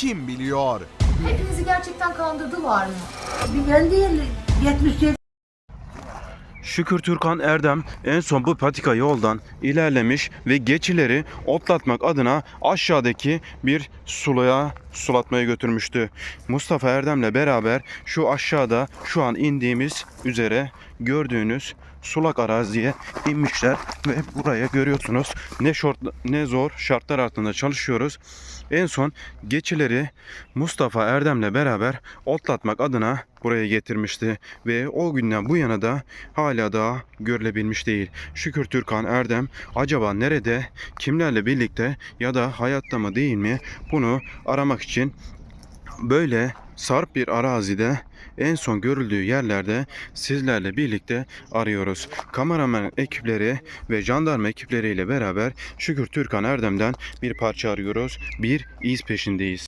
kim biliyor? Hepinizi gerçekten kandırdılar mı? Ben değil 77 Şükür Türkan Erdem en son bu patika yoldan ilerlemiş ve geçileri otlatmak adına aşağıdaki bir sulaya sulatmaya götürmüştü. Mustafa Erdem'le beraber şu aşağıda şu an indiğimiz üzere gördüğünüz sulak araziye inmişler ve buraya görüyorsunuz ne şort ne zor şartlar altında çalışıyoruz. En son geçileri Mustafa Erdem'le beraber otlatmak adına buraya getirmişti ve o günden bu yana da hala daha görülebilmiş değil. Şükür Türkan Erdem acaba nerede, kimlerle birlikte ya da hayatta mı değil mi bunu aramak için böyle sarp bir arazide en son görüldüğü yerlerde sizlerle birlikte arıyoruz. Kameraman ekipleri ve jandarma ekipleriyle beraber Şükür Türkan Erdem'den bir parça arıyoruz. Bir iz peşindeyiz.